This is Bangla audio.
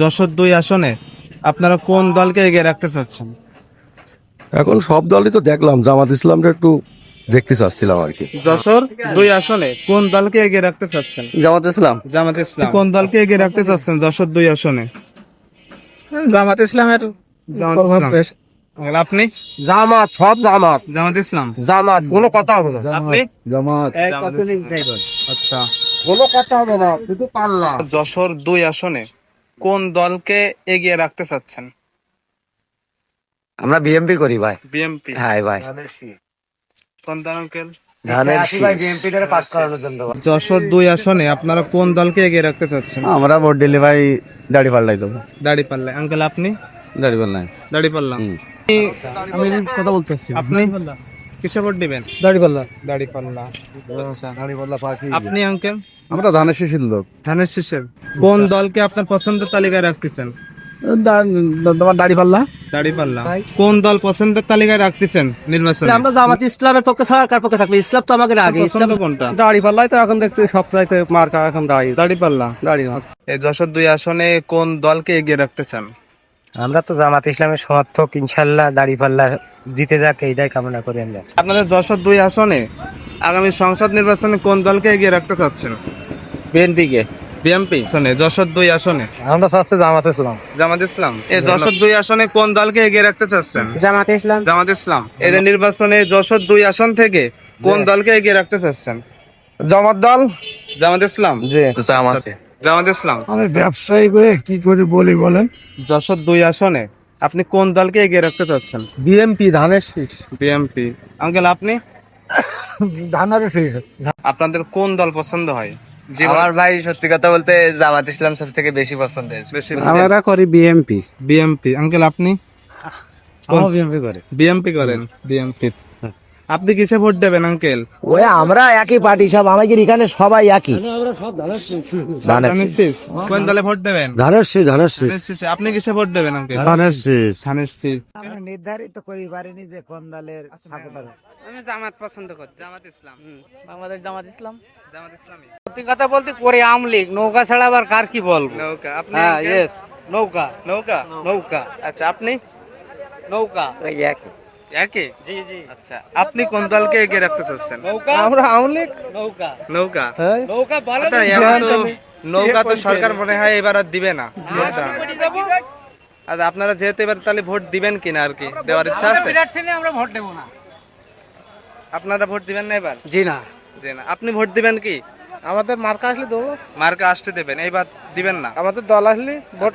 যশোর দুই আসনে আপনারা কোন দলকে এগিয়ে রাখতে চাচ্ছেন? এখন সব দলই তো দেখলাম জামাত ইসলামটা একটু দেখতে চাচ্ছিলাম আর কি। যশোর দুই আসনে কোন দলকে এগিয়ে রাখতে চাচ্ছেন? জামাত ইসলাম। জামাত ইসলাম। কোন দলকে এগিয়ে রাখতে চাচ্ছেন যশোর দুই আসনে? জামাত ইসলামের ইসলাম। আর আপনি? জামাত সব জামাত। জামাত ইসলাম। জামাত কোনো কথা হবে না। আপনি? জামাত। আচ্ছা। কোনো কথা হবে না শুধু পাল্লা। যশোর দুই আসনে কোন দলকে এগিয়ে রাখতে চাচ্ছেন? আমরা বিএমপি করি ভাই। বিএমপি হ্যাঁ ভাই। কোন দল আঙ্কেল? যশোর দুই আসনে আপনারা কোন দলকে এগিয়ে রাখতে চাচ্ছেন? আমরা ভোট দিলে ভাই দাড়ি পাল্লাই দেবো। দাড়ি পাল্লা আঙ্কেল আপনি? দাড়ি পাল্লাই দাড়ি পাল্লা আমি কথা বলতেছি আপনি? কিসে ভোট দিবেন? দাড়ি পাল্লা দাড়ি পাল্লা আচ্ছা দাড়ি পাল্লা আপনি আঙ্কেল? আমরা ধানের শিশির লোক। ধানের শীষের কোন দলকে আপনার পছন্দের তালিকায় রাখতেছেন? তোমার দাড়ি পাল্লা দাড়ি পাল্লা কোন দল পছন্দের তালিকায় রাখতেছেন নির্বাচনে? আমরা জামাত ইসলামের পক্ষে ছাড়া কার পক্ষে থাকবে? ইসলাম তো আমাকে আগে ইসলাম কোনটা? দাড়ি পাল্লাই তো এখন দেখতে চাইতে মার্কা এখন দাড়ি। দাড়ি। পাল্লা দাড়ি এই যশোর দুই আসনে কোন দলকে এগিয়ে রাখতে চান আমরা তো জামাত ইসলামের সমর্থক ইনশাল্লাহ দাড়ি পাল্লা জিতে যাক এইটাই কামনা করি আমরা। আপনাদের যশোর দুই আসনে আগামী সংসদ নির্বাচনে কোন দলকে এগিয়ে রাখতে চাচ্ছেন? বিএনপি কে বিএমপি আসনে যশোর দুই আসনে। আমরা চাচ্ছি জামাত ইসলাম। জামাত ইসলাম? এই যশোর দুই আসনে কোন দলকে এগিয়ে রাখতে চাচ্ছেন? জামাত ইসলাম। জামাত ইসলাম। এদের নির্বাচনে যশোর দুই আসন থেকে কোন দলকে এগিয়ে রাখতে চাচ্ছেন? জামাত দল? জামাত ইসলাম? জি। জামাত। জামাত ইসলাম। আমি ব্যবসায়ী করে কি করে বলি বলেন? যশোর দুই আসনে আপনি কোন দলকে এগিয়ে রাখতে চাচ্ছেন? বিএমপি ধানের শীষ। বিএমপি আঙ্কেল আপনি? ধানের শীষ। আপনাদের কোন দল পছন্দ হয়? যে আমার ভাই সত্যি কথা বলতে জামাত ইসলাম সব থেকে বেশি পছন্দের আমরা করি বিএমপি বিএমপি আঙ্কেল আপনি? বিএমপি করে। বিএমপি করেন বিএমপি আপনি কিসে ভোট দেবেন আঙ্কেল? ওই আমরা একই পার্টি সব আমাদের এখানে সবাই একই। কোন দলে ভোট দেবেন? ধানের শীষে। আপনি কিসে ভোট দেবেন আঙ্কেল? শীষ। ধানের শীষ। নির্ধারিত করি পারিনি যে কোন দলের সাপোর্টার। আমি জামাত পছন্দ করি জামাত ইসলাম। বাংলাদেশ জামাত ইসলাম। জামাত ইসলামী সত্যি কথা বলতে করে আমলিক নৌকা ছাড়া আবার কার কি বলব? নৌকা আপনি হ্যাঁ ইয়েস নৌকা। নৌকা? নৌকা। আচ্ছা আপনি? নৌকা। একই জি জি। আচ্ছা আপনি কোন দলকে এগিয়ে রাখতে চাচ্ছেন নৌকা? আমরা আমলিক নৌকা। নৌকা? নৌকা ভালো আচ্ছা তো নৌকা তো সরকার মনে হয় এবার আর দিবে না। আচ্ছা আপনারা যেহেতু এবার তাহলে ভোট দিবেন কিনা আর কি? দেওয়ার ইচ্ছা আছে? আমরা ভোট দেবো না। আপনারা ভোট দিবেন না এবার? জি না। জি না। আপনি ভোট দিবেন কি? আমাদের মার্কা আসলে দেবো। মার্কা আসতে দেবেন এইবার দিবেন না। আমাদের দল আসলে ভোট